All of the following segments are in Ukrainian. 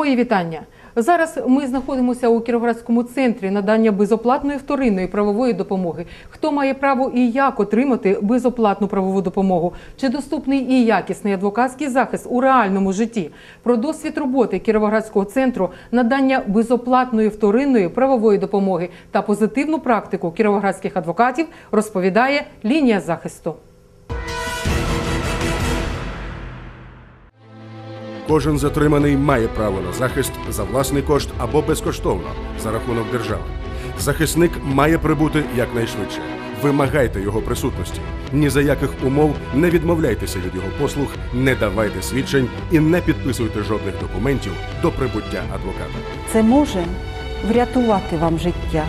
Мої вітання. Зараз ми знаходимося у Кіровоградському центрі надання безоплатної вторинної правової допомоги. Хто має право і як отримати безоплатну правову допомогу? Чи доступний і якісний адвокатський захист у реальному житті? Про досвід роботи Кіровоградського центру надання безоплатної вторинної правової допомоги та позитивну практику кіровоградських адвокатів розповідає лінія захисту. Кожен затриманий має право на захист за власний кошт або безкоштовно за рахунок держави. Захисник має прибути якнайшвидше. Вимагайте його присутності. Ні за яких умов не відмовляйтеся від його послуг, не давайте свідчень і не підписуйте жодних документів до прибуття адвоката. Це може врятувати вам життя.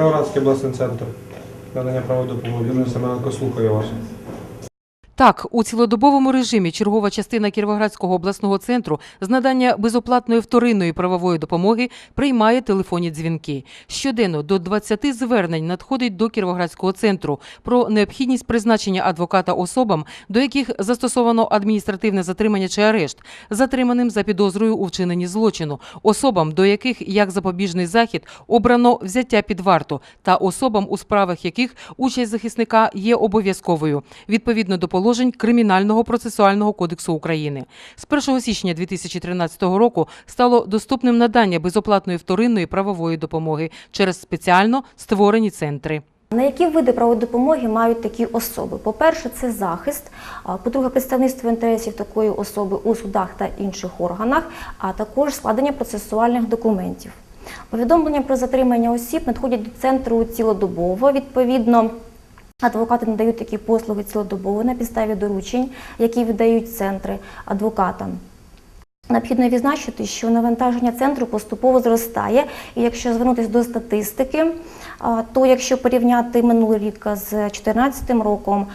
Кіровоградський обласний центр надання правої допомоги. Юрій Семененко, слухаю вас. Так, у цілодобовому режимі чергова частина Кіровоградського обласного центру з надання безоплатної вторинної правової допомоги приймає телефонні дзвінки. Щоденно до 20 звернень надходить до Кіровоградського центру про необхідність призначення адвоката особам, до яких застосовано адміністративне затримання чи арешт, затриманим за підозрою у вчиненні злочину, особам, до яких як запобіжний захід обрано взяття під варту, та особам, у справах яких участь захисника є обов'язковою відповідно до положень Кримінального процесуального кодексу України. З 1 січня 2013 року стало доступним надання безоплатної вторинної правової допомоги через спеціально створені центри. На які види правової допомоги мають такі особи? По-перше, це захист, по-друге, представництво інтересів такої особи у судах та інших органах, а також складення процесуальних документів. Повідомлення про затримання осіб надходять до центру цілодобово. Відповідно, адвокати надають такі послуги цілодобово на підставі доручень, які віддають центри адвокатам. Необхідно відзначити, що навантаження центру поступово зростає, і якщо звернутися до статистики, то якщо порівняти минулий рік з 2014 роком,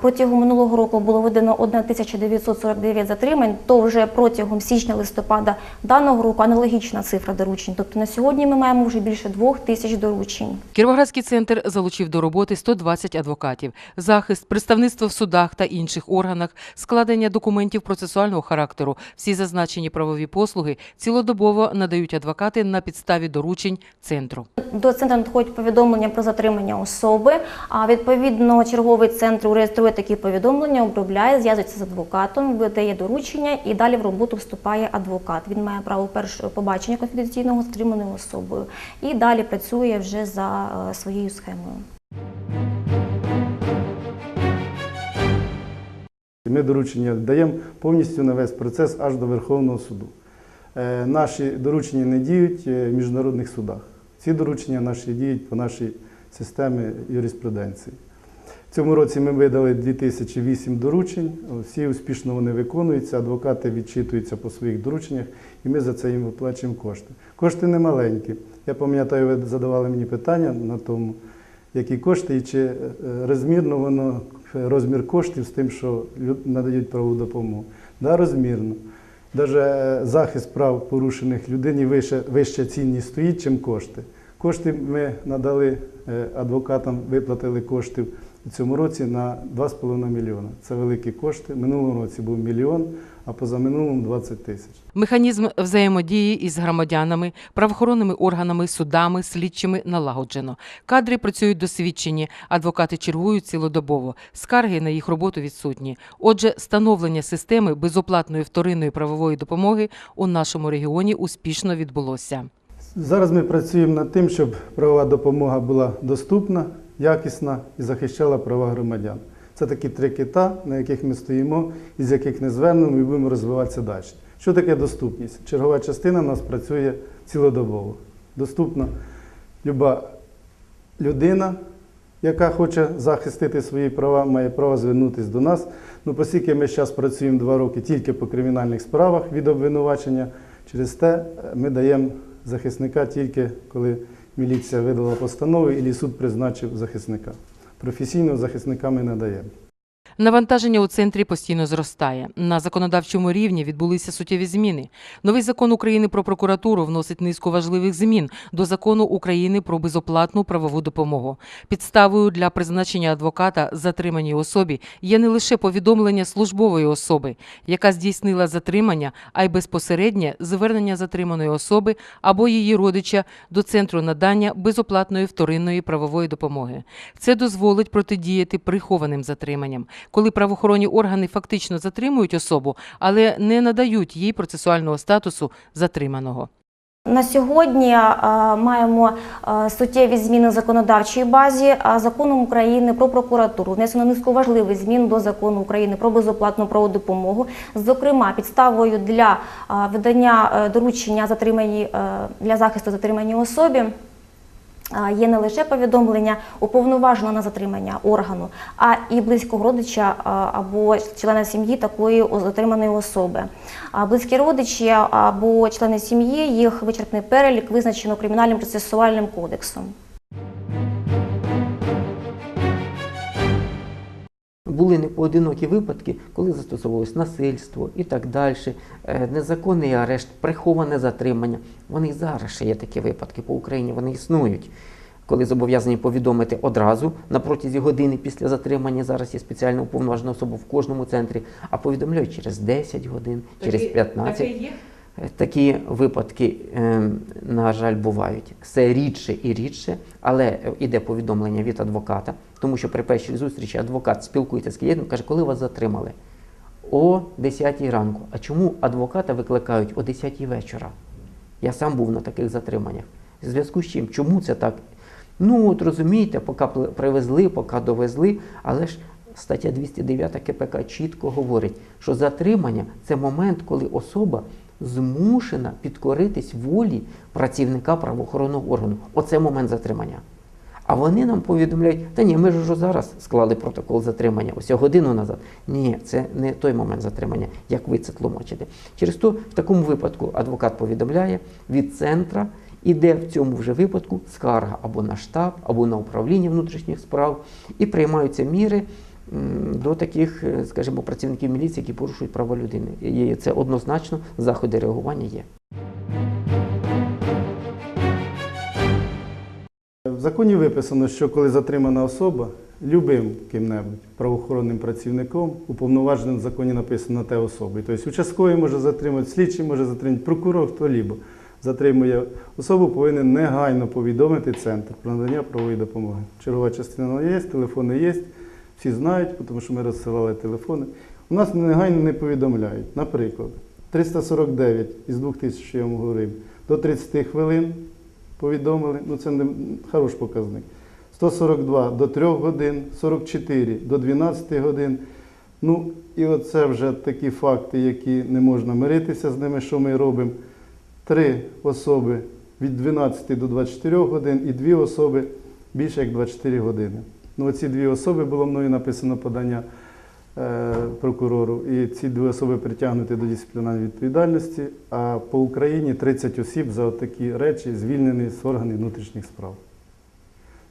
протягом минулого року було видано 1949 затримань, то вже протягом січня-листопада даного року аналогічна цифра доручень. Тобто на сьогодні ми маємо вже більше двох тисяч доручень. Кіровоградський центр залучив до роботи 120 адвокатів, захист, представництво в судах та інших органах, складення документів процесуального характеру. Всі зазначені правові послуги цілодобово надають адвокати на підставі доручень центру. До центру надходять повідомлення про затримання особи. А відповідно черговий центр реєструє такі повідомлення, обробляє, зв'язується з адвокатом, видає доручення і далі в роботу вступає адвокат. Він має право першого побачення конфіденційного з затриманою особою і далі працює вже за е, своєю схемою. Ми доручення даємо повністю на весь процес аж до Верховного суду. Е, Наші доручення не діють е, в міжнародних судах. Ці доручення наші діють по нашій системі юриспруденції. Цьому році ми видали 2008 доручень, всі успішно вони виконуються, адвокати відчитуються по своїх дорученнях, і ми за це їм виплачуємо кошти. Кошти не маленькі. Я пам'ятаю, ви задавали мені питання на тому, які кошти і чи е, розмірно воно розмір коштів з тим, що надають правову допомогу. Да, розмірно. Навіть захист прав порушених людині вище, вища цінність стоїть, чим кошти. Кошти ми надали е, адвокатам, виплатили коштів у цьому році на 2,5 мільйона. Це великі кошти. Минулого році був мільйон, а позаминулому 20 тисяч. Механізм взаємодії із громадянами, правоохоронними органами, судами, слідчими налагоджено. Кадри працюють досвідчені, адвокати чергують цілодобово. Скарги на їх роботу відсутні. Отже, становлення системи безоплатної вторинної правової допомоги у нашому регіоні успішно відбулося. Зараз ми працюємо над тим, щоб правова допомога була доступна, якісна і захищала права громадян. Це такі три кита, на яких ми стоїмо, і з яких не звернемо і будемо розвиватися далі. Що таке доступність? Чергова частина у нас працює цілодобово. Доступна люба людина, яка хоче захистити свої права, має право звернутися до нас. Ну, оскільки ми зараз працюємо два роки тільки по кримінальних справах від обвинувачення, через те е, ми даємо захисника тільки коли міліція видала постанову і суд призначив захисника. Професійного захисника ми не даємо. Навантаження у центрі постійно зростає. На законодавчому рівні відбулися суттєві зміни. Новий закон України про прокуратуру вносить низку важливих змін до закону України про безоплатну правову допомогу. Підставою для призначення адвоката затриманій особі є не лише повідомлення службової особи, яка здійснила затримання, а й безпосереднє звернення затриманої особи або її родича до центру надання безоплатної вторинної правової допомоги. Це дозволить протидіяти прихованим затриманням, коли правоохоронні органи фактично затримують особу, але не надають їй процесуального статусу затриманого. На сьогодні маємо суттєві зміни в законодавчій базі законом України про прокуратуру. Внесено низку важливих змін до закону України про безоплатну правову допомогу. Зокрема, підставою для видання е, доручення затриманій е, для захисту затриманій особі. Є не лише повідомлення уповноваженого на затримання органу, а і близького родича або члена сім'ї такої затриманої особи. Близькі родичі або члени сім'ї, їх вичерпний перелік визначено кримінальним процесуальним кодексом. Були непоодинокі випадки, коли застосовувалось насильство і так далі, е, незаконний арешт, приховане затримання. Вони і зараз ще є такі випадки по Україні, вони існують. Коли зобов'язані повідомити одразу на протязі години після затримання, зараз є спеціальна уповноважена особа в кожному центрі, а повідомляють через 10 годин, через 15. Е, Такі випадки, е, на жаль, бувають. Все рідше і рідше, але е, іде повідомлення від адвоката, тому що при першій зустрічі адвокат спілкується з клієнтом, каже, коли вас затримали? О 10 ранку. А чому адвоката викликають о 10 вечора? Я сам був на таких затриманнях. В зв'язку з чим? Чому це так? Ну, от розумієте, поки привезли, поки довезли, але ж стаття 209 КПК чітко говорить, що затримання це момент, коли особа змушена підкоритись волі працівника правоохоронного органу. Оце момент затримання. А вони нам повідомляють, та ні, ми ж уже зараз склали протокол затримання, ось годину назад. Ні, це не той момент затримання, як ви це тлумачите. Через то в такому випадку адвокат повідомляє від центра, іде в цьому вже випадку скарга або на штаб, або на управління внутрішніх справ, і приймаються міри до таких, е, скажімо, працівників міліції, які порушують права людини. І це однозначно заходи реагування є. В законі виписано, що коли затримана особа, любим ким-небудь, правоохоронним працівником, уповноваженим в законі написано на те особи. Тобто участковий може затримати, слідчий може затримати, прокурор, хто-лібо затримує особу, повинен негайно повідомити центр про надання правової допомоги. Чергова частина є, телефони є, всі знають, тому що ми розсилали телефони. У нас негайно не повідомляють. Наприклад, 349 із 2000, що я вам говорив, до 30 хвилин повідомили, ну це не хороший показник. 142 до 3 годин, 44 до 12 годин. Ну і оце вже такі факти, які не можна миритися з ними, що ми робимо. Три особи від 12 до 24 годин і дві особи більше як 24 години. Ну, оці дві особи було мною написано подання е, прокурору, і ці дві особи притягнуті до дисциплінарної відповідальності, а по Україні 30 осіб за такі речі звільнені з органів внутрішніх справ.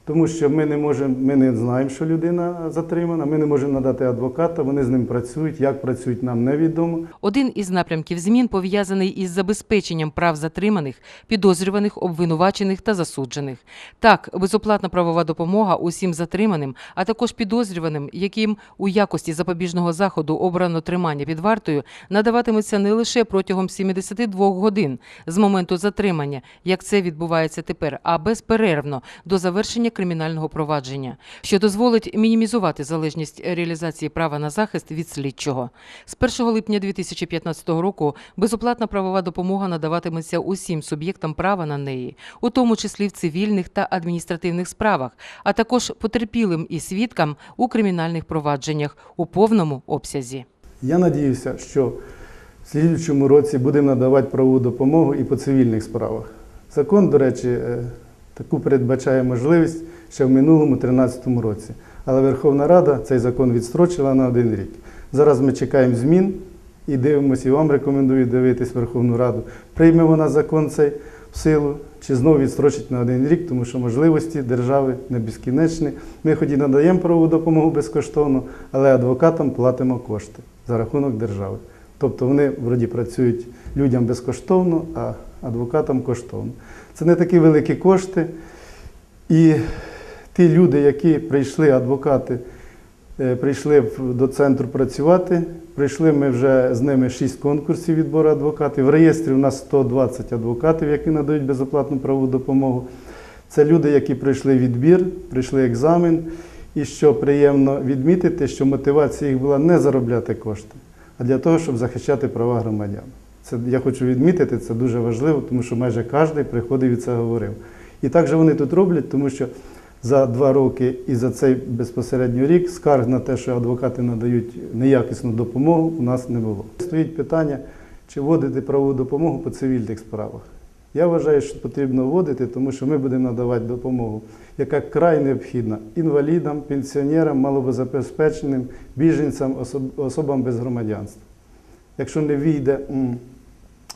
Тому що ми не можемо, ми не знаємо, що людина затримана, ми не можемо надати адвоката, вони з ним працюють. Як працюють, нам невідомо. Один із напрямків змін пов'язаний із забезпеченням прав затриманих, підозрюваних, обвинувачених та засуджених. Так, безоплатна правова допомога усім затриманим, а також підозрюваним, яким у якості запобіжного заходу обрано тримання під вартою, надаватиметься не лише протягом 72 годин з моменту затримання, як це відбувається тепер, а безперервно до завершення кримінального провадження, що дозволить мінімізувати залежність реалізації права на захист від слідчого. З 1 липня 2015 року безоплатна правова допомога надаватиметься усім суб'єктам права на неї, у тому числі в цивільних та адміністративних справах, а також потерпілим і свідкам у кримінальних провадженнях у повному обсязі. Я надіюся, що в слідчому році будемо надавати правову допомогу і по цивільних справах. Закон, до речі, е, таку передбачає можливість ще в минулому 2013 році. Але Верховна Рада цей закон відстрочила на один рік. Зараз ми чекаємо змін і дивимося, і вам рекомендую дивитись Верховну Раду. Прийме вона закон цей, в силу, чи знову відстрочить на один рік, тому що можливості держави не безкінечні. Ми хоч і надаємо правову допомогу безкоштовно, але адвокатам платимо кошти за рахунок держави. Тобто вони вроді працюють людям безкоштовно, а адвокатам коштовно. Це не такі великі кошти. І ті люди, які прийшли, адвокати, е, прийшли до центру працювати. Прийшли ми вже з ними 6 конкурсів відбору адвокатів. В реєстрі у нас 120 адвокатів, які надають безоплатну правову допомогу. Це люди, які пройшли відбір, прийшли екзамен. І що приємно відмітити, що мотивація їх була не заробляти кошти, а для того, щоб захищати права громадян. Це я хочу відмітити, це дуже важливо, тому що майже кожен приходив і це говорив. І так же вони тут роблять, тому що за два роки і за цей безпосередньо рік скарг на те, що адвокати надають неякісну допомогу, у нас не було. Стоїть питання, чи вводити правову допомогу по цивільних справах. Я вважаю, що потрібно вводити, тому що ми будемо надавати допомогу, яка край необхідна інвалідам, пенсіонерам, малозабезпеченим, біженцям, особ- особам без громадянства. Якщо не війде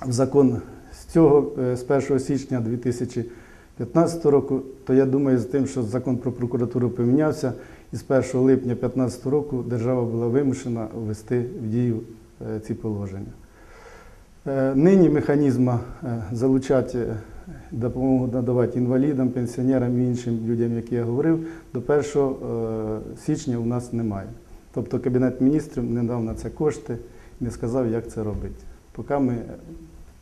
в закон з цього, е, з 1 січня 2015 року, то я думаю, з тим, що закон про прокуратуру помінявся, і з 1 липня 2015 року держава була вимушена ввести в дію е, ці положення. Е, Нині механізму е, залучати допомогу надавати інвалідам, пенсіонерам і іншим людям, які я говорив, до 1 е, січня у нас немає. Тобто Кабінет міністрів не дав на це кошти, не сказав, як це робити. Поки ми,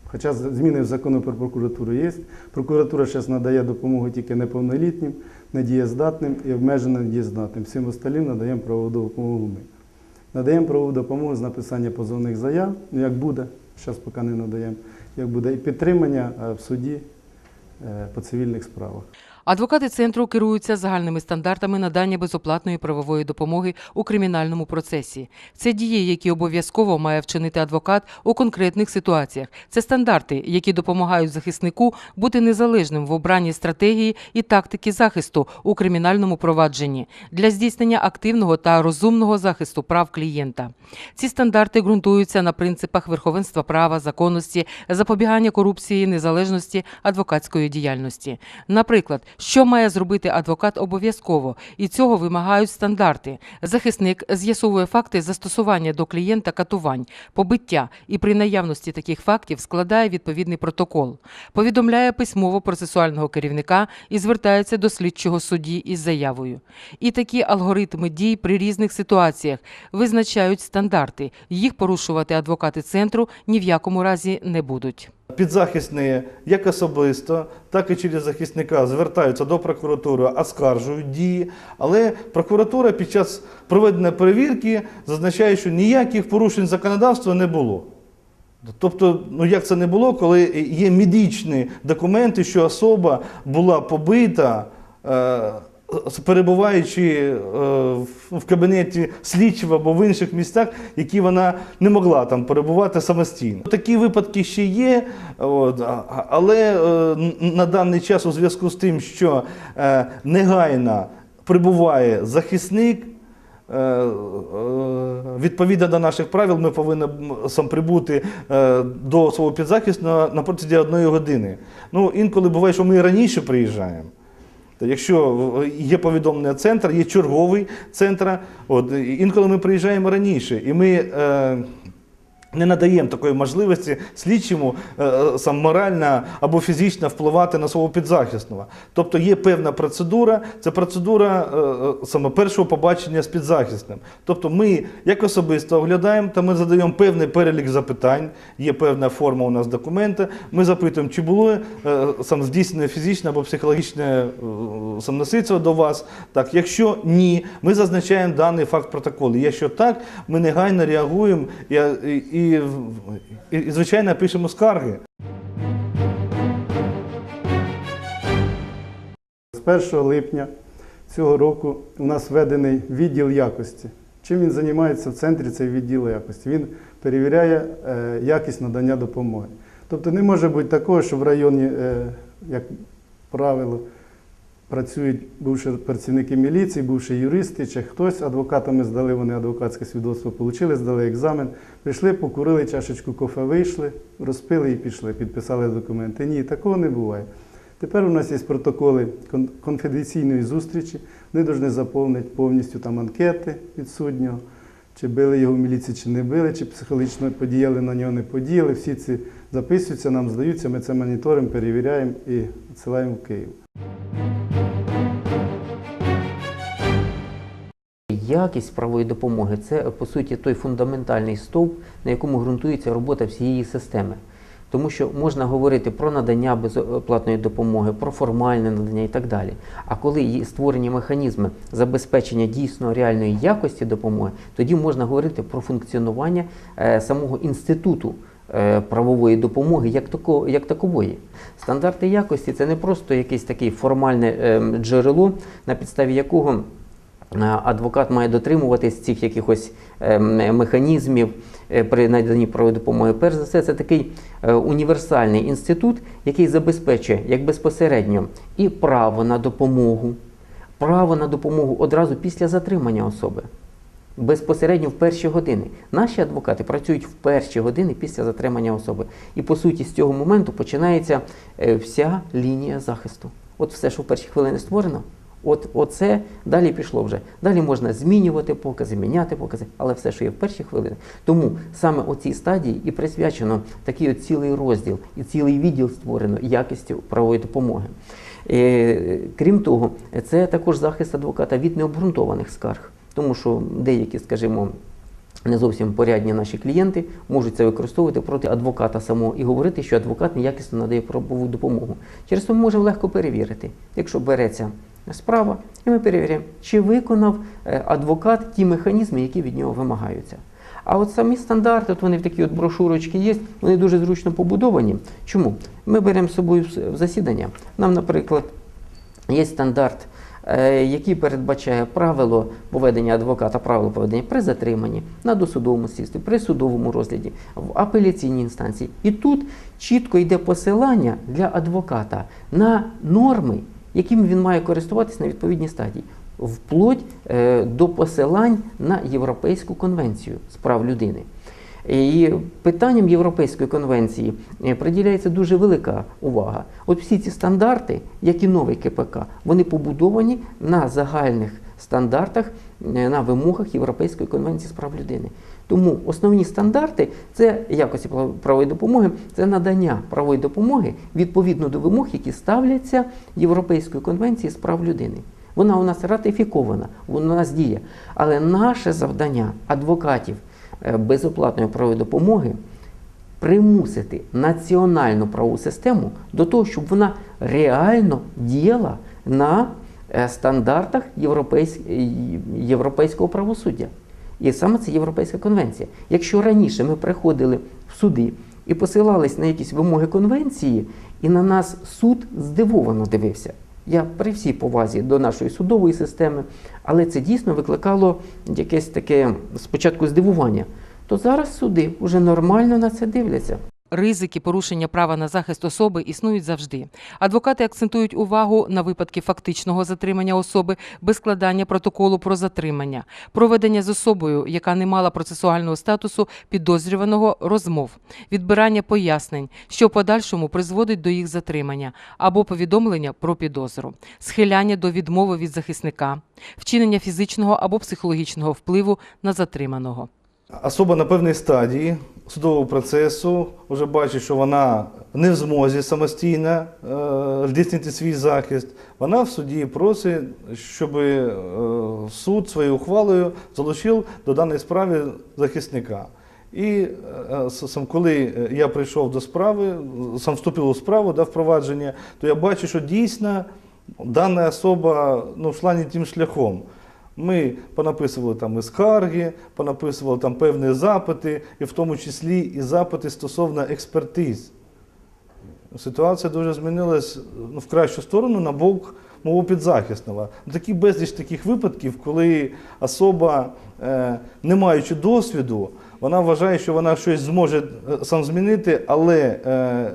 хоча зміни в закону про прокуратуру є, прокуратура зараз надає допомогу тільки неповнолітнім, недієздатним і обмежено недієздатним. Всім остальним надаємо правову допомогу ми. Надаємо правову допомогу з написання позовних заяв, ну як буде, зараз поки не надаємо, як буде, і підтримання е, в суді е, по цивільних справах. Адвокати центру керуються загальними стандартами надання безоплатної правової допомоги у кримінальному процесі. Це дії, які обов'язково має вчинити адвокат у конкретних ситуаціях. Це стандарти, які допомагають захиснику бути незалежним в обранні стратегії і тактики захисту у кримінальному провадженні для здійснення активного та розумного захисту прав клієнта. Ці стандарти ґрунтуються на принципах верховенства права, законності, запобігання корупції, незалежності адвокатської діяльності. Наприклад, що має зробити адвокат обов'язково, і цього вимагають стандарти. Захисник з'ясовує факти застосування до клієнта катувань, побиття і при наявності таких фактів складає відповідний протокол, повідомляє письмово процесуального керівника і звертається до слідчого судді із заявою. І такі алгоритми дій при різних ситуаціях визначають стандарти. Їх порушувати адвокати центру ні в якому разі не будуть. Підзахисні як особисто, так і через захисника звертаються до прокуратури, оскаржують дії. Але прокуратура під час проведення перевірки зазначає, що ніяких порушень законодавства не було. Тобто, ну як це не було, коли є медичні документи, що особа була побита, е, перебуваючи е, в кабінеті слідчого або в інших місцях, які вона не могла там перебувати самостійно. Такі випадки ще є, але е, на даний час у зв'язку з тим, що е, негайно прибуває захисник. Відповідно до наших правил, ми повинні сам прибути до свого підзахисного на протязі одної години. Ну, інколи буває, що ми і раніше приїжджаємо. Якщо є повідомлення центр, є черговий центр, от, інколи ми приїжджаємо раніше, і ми е, не надаємо такої можливості слідчому е, е, сам морально або фізично впливати на свого підзахисного. Тобто є певна процедура, це процедура е, саме першого побачення з підзахисним. Тобто ми як особисто оглядаємо, та ми задаємо певний перелік запитань, є певна форма у нас документа. Ми запитуємо, чи було сам здійснене фізичне або психологічне е, сам насильство до вас. Так, якщо ні, ми зазначаємо даний факт протоколу. Якщо так, ми негайно реагуємо і, і, звичайно, пишемо скарги. З 1 липня цього року у нас введений відділ якості. Чим він займається в центрі цей відділ якості? Він перевіряє е, якість надання допомоги. Тобто не може бути такого, що в районі, е, як правило, працюють бувши працівники міліції, бувши юристи чи хтось адвокатами здали, вони адвокатське свідоцтво отримали, здали екзамен, прийшли, покурили чашечку кофе, вийшли, розпили і пішли, підписали документи. Ні, такого не буває. Тепер у нас є протоколи конфіденційної зустрічі. Вони повинні заповнити повністю там анкети підсуднього, чи били його в міліції, чи не били, чи психологічно подіяли на нього, не подіяли. Всі ці записуються, нам здаються, ми це моніторимо, перевіряємо і відсилаємо в Київ. Якість правової допомоги це по суті той фундаментальний стовп, на якому ґрунтується робота всієї системи. Тому що можна говорити про надання безоплатної допомоги, про формальне надання і так далі. А коли є створені механізми забезпечення дійсно реальної якості допомоги, тоді можна говорити про функціонування е, самого інституту е, правової допомоги як, тако, як такової. Стандарти якості це не просто якесь таке формальне ем, джерело, на підставі якого Е, Адвокат має дотримуватись цих якихось ем, механізмів е, при наданні правової допомоги. Перш за все, це такий е, універсальний інститут, який забезпечує як безпосередньо і право на допомогу, право на допомогу одразу після затримання особи. Безпосередньо в перші години. Наші адвокати працюють в перші години після затримання особи. І по суті, з цього моменту починається е, вся лінія захисту. От все, що в перші хвилини створено, От оце далі пішло вже. Далі можна змінювати покази, міняти покази, але все, що є в перші хвилини. Тому саме у цій стадії і присвячено такий от цілий розділ і цілий відділ створено якістю правової допомоги. Е, крім того, це також захист адвоката від необґрунтованих скарг, тому що деякі, скажімо, не зовсім порядні наші клієнти можуть це використовувати проти адвоката самого і говорити, що адвокат неякісно надає правову допомогу. Через це можемо легко перевірити, якщо береться справа, і ми перевіряємо, чи виконав е, адвокат ті механізми, які від нього вимагаються. А от самі стандарти, от вони в такі от брошурочки є, вони дуже зручно побудовані. Чому? Ми беремо з собою в засідання. Нам, наприклад, є стандарт, е, який передбачає правило поведення адвоката, правило поведення при затриманні, на досудовому слідстві, при судовому розгляді, в апеляційній інстанції. І тут чітко йде посилання для адвоката на норми, якими він має користуватися на відповідній стадії, вплоть е, до посилань на Європейську конвенцію з прав людини. І питанням Європейської конвенції е, приділяється дуже велика увага. От всі ці стандарти, як і новий КПК, вони побудовані на загальних стандартах, е, на вимогах Європейської конвенції з прав людини. Тому основні стандарти це якості правової допомоги, це надання правової допомоги відповідно до вимог, які ставляться Європейською конвенцією з прав людини. Вона у нас ратифікована, вона у нас діє. Але наше завдання адвокатів е, безоплатної правової допомоги примусити національну правову систему до того, щоб вона реально діяла на е, стандартах європейсь... європейського правосуддя. І саме це Європейська конвенція. Якщо раніше ми приходили в суди і посилались на якісь вимоги конвенції, і на нас суд здивовано дивився. Я при всій повазі до нашої судової системи, але це дійсно викликало якесь таке спочатку здивування. То зараз суди вже нормально на це дивляться. Ризики порушення права на захист особи існують завжди. Адвокати акцентують увагу на випадки фактичного затримання особи без складання протоколу про затримання, проведення з особою, яка не мала процесуального статусу підозрюваного розмов, відбирання пояснень, що в подальшому призводить до їх затримання або повідомлення про підозру, схиляння до відмови від захисника, вчинення фізичного або психологічного впливу на затриманого. Особа на певній стадії судового процесу вже бачить, що вона не в змозі самостійно е, здійснити свій захист. Вона в суді просить, щоб е, суд своєю ухвалою залучив до даної справи захисника. І е, сам, коли я прийшов до справи, сам вступив у справу да, впровадження, то я бачу, що дійсно дана особа ну, йшла не тим шляхом. Ми понаписували там і скарги, понаписували там певні запити, і в тому числі і запити стосовно експертиз. Ситуація дуже змінилась ну, в кращу сторону на бок мого підзахисного. Такі безліч таких випадків, коли особа, е, не маючи досвіду, вона вважає, що вона щось зможе е, сам змінити, але е,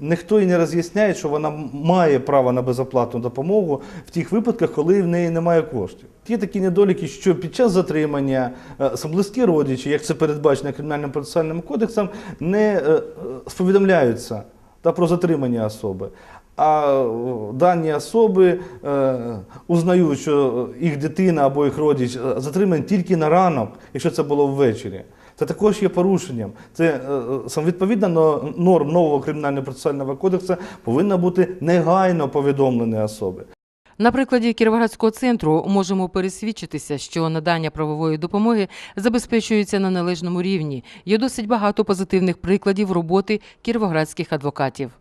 ніхто і не роз'ясняє, що вона має право на безоплатну допомогу в тих випадках, коли в неї немає коштів. Є такі недоліки, що під час затримання е, близькі родичі, як це передбачено Кримінальним процесуальним кодексом, не е, е, сповідомляються та про затримання особи. А е, дані особи е, узнають, що їх дитина або їх родич затримані тільки на ранок, якщо це було ввечері. Це також є порушенням. Це е, сам відповідно норм нового кримінального процесуального кодексу повинна бути негайно повідомлені особи. На прикладі Кіровоградського центру можемо пересвідчитися, що надання правової допомоги забезпечується на належному рівні. Є досить багато позитивних прикладів роботи кіровоградських адвокатів.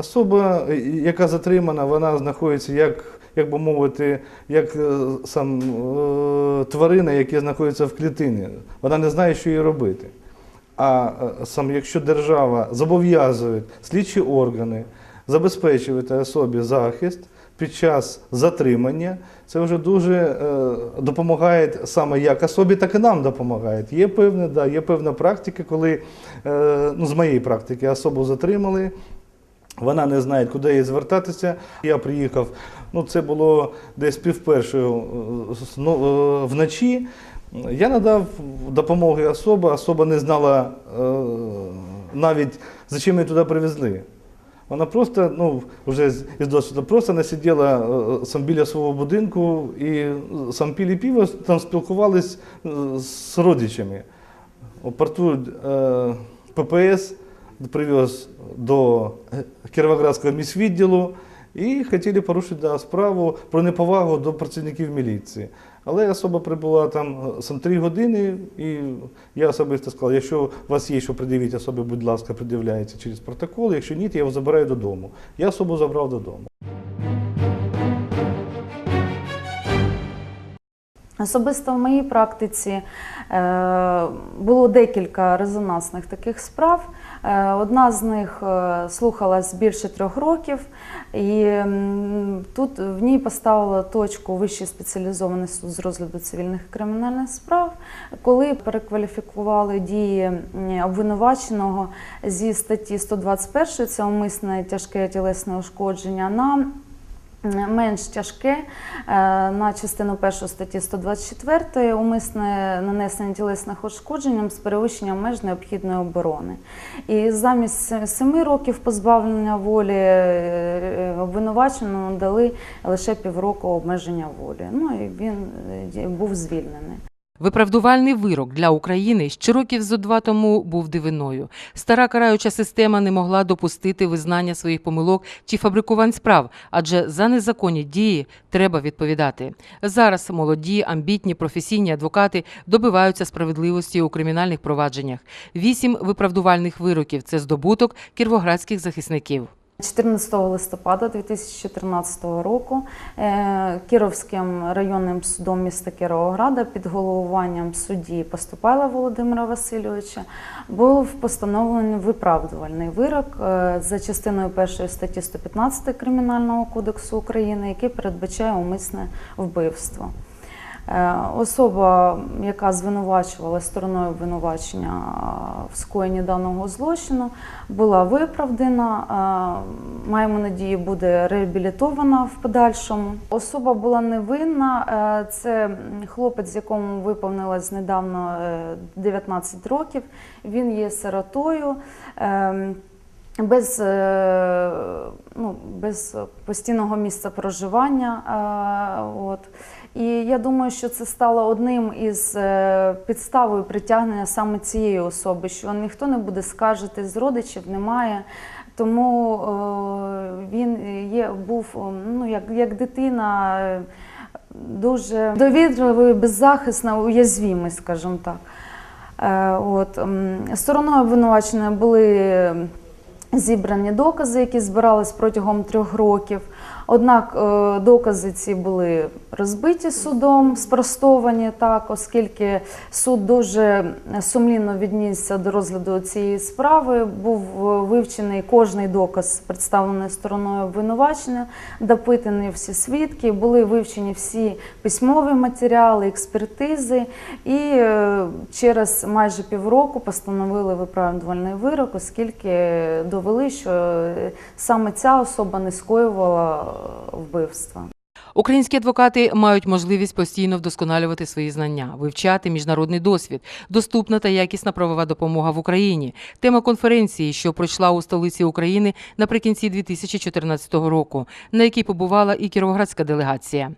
Особа, е, яка затримана, вона знаходиться як, як би мовити, як е, сам е, тварина, яка знаходиться в клітині. Вона не знає, що їй робити. А сам, якщо держава зобов'язує слідчі органи забезпечувати особі захист під час затримання, це вже дуже допомагає саме як особі, так і нам допомагає. Є певна, да, є певна практика, коли ну, з моєї практики особу затримали. Вона не знає, куди їй звертатися. Я приїхав, ну це було десь півпершої е, ну, е, вночі. Я надав допомоги особи, особа не знала е, навіть, за чим її туди привезли. Вона просто, ну, вже із досвіду, просто не сиділа е, сам біля свого будинку і сам пілі піво, там спілкувались з родичами. У е, ППС привез до Кіровоградського міськвідділу і хотіли порушити да, справу про неповагу до працівників міліції. Але особа прибула там е, сам три години, і я особисто сказав, якщо у вас є що придивити особі, будь ласка, придивляється через протокол. Якщо ні, то я його забираю додому. Я особу забрав додому. Особисто в моїй практиці е, було декілька резонансних таких справ. Е, Одна з них е, слухалась більше трьох років, і тут в ній поставила точку Вищий спеціалізований суд з розгляду цивільних і кримінальних справ, коли перекваліфікували дії обвинуваченого зі статті 121, це умисне тяжке тілесне ушкодження, на менш тяжке е, на частину 1 статті 124 умисне нанесення тілесних ушкоджень з перевищенням меж необхідної оборони. І замість 7 років позбавлення волі е, обвинуваченому дали лише півроку обмеження волі. Ну і він е, був звільнений. Виправдувальний вирок для України ще років зо два тому був дивиною. Стара караюча система не могла допустити визнання своїх помилок чи фабрикувань справ, адже за незаконні дії треба відповідати. Зараз молоді, амбітні, професійні адвокати добиваються справедливості у кримінальних провадженнях. Вісім виправдувальних вироків це здобуток кіровоградських захисників. 14 листопада 2014 року е, Кіровським районним судом міста Кіровограда під головуванням судді Поступайла Володимира Васильовича був постановлений виправдувальний вирок е, за частиною 1 статті 115 Кримінального кодексу України, який передбачає умисне вбивство. Е, Особа, яка звинувачувала стороною обвинувачення е, в скоєнні даного злочину, була виправдана. е, Маємо надію, буде реабілітована в подальшому. Особа була невинна. Це хлопець, якому виповнилось недавно е, 19 років. Він є сиротою. Без, е, ну, без постійного місця проживання. е, От. І я думаю, що це стало одним із е, підставою притягнення саме цієї особи, що ніхто не буде скаржити з родичів, немає. Тому він є, був ну, як, як дитина дуже довірливий, беззахисна, уязвімий, скажімо так. От. Стороною обвинувачення були зібрані докази, які збирались протягом трьох років. Однак е, докази ці були розбиті судом, спростовані так, оскільки суд дуже сумлінно віднісся до розгляду цієї справи. Був е, вивчений кожний доказ, представлений стороною обвинувачення, допитані всі свідки, були вивчені всі письмові матеріали, експертизи, і е, через майже півроку постановили виправдувальний вирок, оскільки довели, що саме ця особа не скоювала вбивства. Українські адвокати мають можливість постійно вдосконалювати свої знання, вивчати міжнародний досвід, доступна та якісна правова допомога в Україні. Тема конференції, що пройшла у столиці України наприкінці 2014 року, на якій побувала і кіровоградська делегація.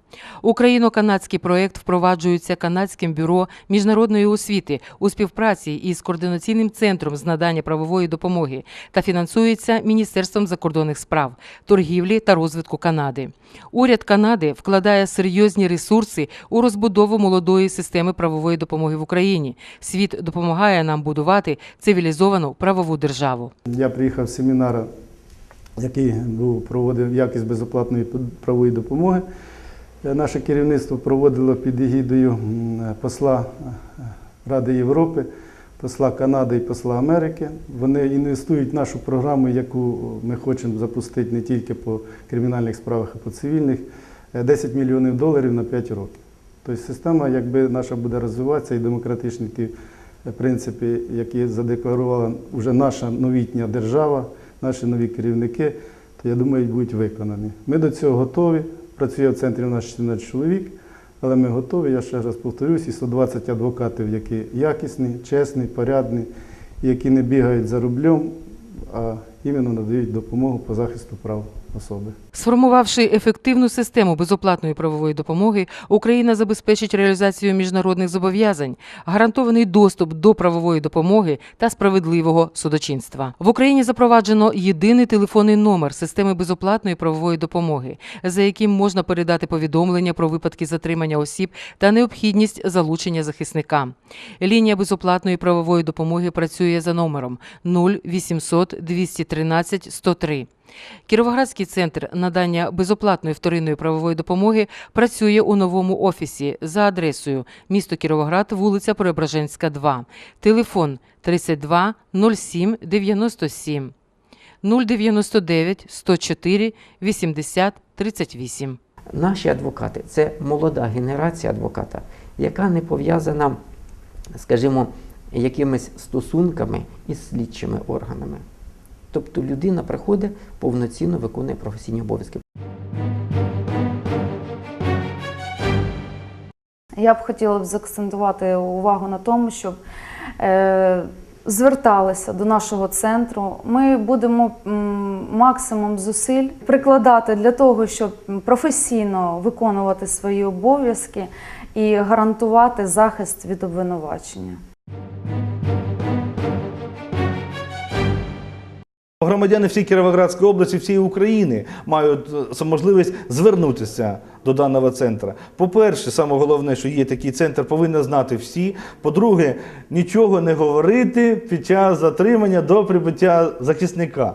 Україно-канадський проект впроваджується канадським бюро міжнародної освіти у співпраці із координаційним центром з надання правової допомоги та фінансується Міністерством закордонних справ, торгівлі та розвитку Канади. Уряд Канади вкладає серйозні ресурси у розбудову молодої системи правової допомоги в Україні. Світ допомагає нам будувати цивілізовану правову державу. Я приїхав з семінару, який був, проводив якість безоплатної правової допомоги. Е, Наше керівництво проводило під егідою посла е, Ради Європи, посла Канади і посла Америки. Вони інвестують в нашу програму, яку ми хочемо запустити не тільки по кримінальних справах, а по цивільних, 10 мільйонів доларів на 5 років. Тобто система, якби наша буде розвиватися і демократичні ті принципи, які задекларувала вже наша новітня держава, наші нові керівники, то я думаю, будуть виконані. Ми до цього готові. Працює в центрі у нас 14 чоловік, але ми готові, я ще раз повторюсь, і 120 адвокатів, які якісні, чесні, порядні, які не бігають за рублем, а іменно надають допомогу по захисту прав особи. Сформувавши ефективну систему безоплатної правової допомоги, Україна забезпечить реалізацію міжнародних зобов'язань, гарантований доступ до правової допомоги та справедливого судочинства. В Україні запроваджено єдиний телефонний номер системи безоплатної правової допомоги, за яким можна передати повідомлення про випадки затримання осіб та необхідність залучення захисника. Лінія безоплатної правової допомоги працює за номером 0800 213 103. Кіровоградський центр надання безоплатної вторинної правової допомоги працює у новому офісі за адресою місто Кіровоград, вулиця Преображенська, 2. Телефон 32 07 97 099 104 80 38. Наші адвокати це молода генерація адвоката, яка не пов'язана, скажімо, якимись стосунками із слідчими органами. Тобто людина приходить, повноцінно виконує професійні обов'язки. Я б хотіла б заакцентувати увагу на тому, щоб е, зверталися до нашого центру. Ми будемо максимум зусиль прикладати для того, щоб професійно виконувати свої обов'язки і гарантувати захист від обвинувачення. Громадяни всієї Кіровоградської області, всієї України мають е, можливість звернутися до даного центру. По-перше, саме головне, що є такий центр, повинні знати всі. По-друге, нічого не говорити під час затримання до прибуття захисника.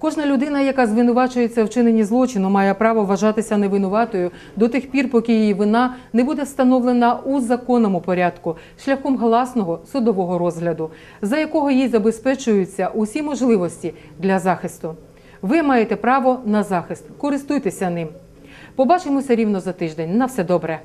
Кожна людина, яка звинувачується в вчиненні злочину, має право вважатися невинуватою до тих пір, поки її вина не буде встановлена у законному порядку шляхом гласного судового розгляду, за якого їй забезпечуються усі можливості для захисту. Ви маєте право на захист. Користуйтеся ним. Побачимося рівно за тиждень. На все добре.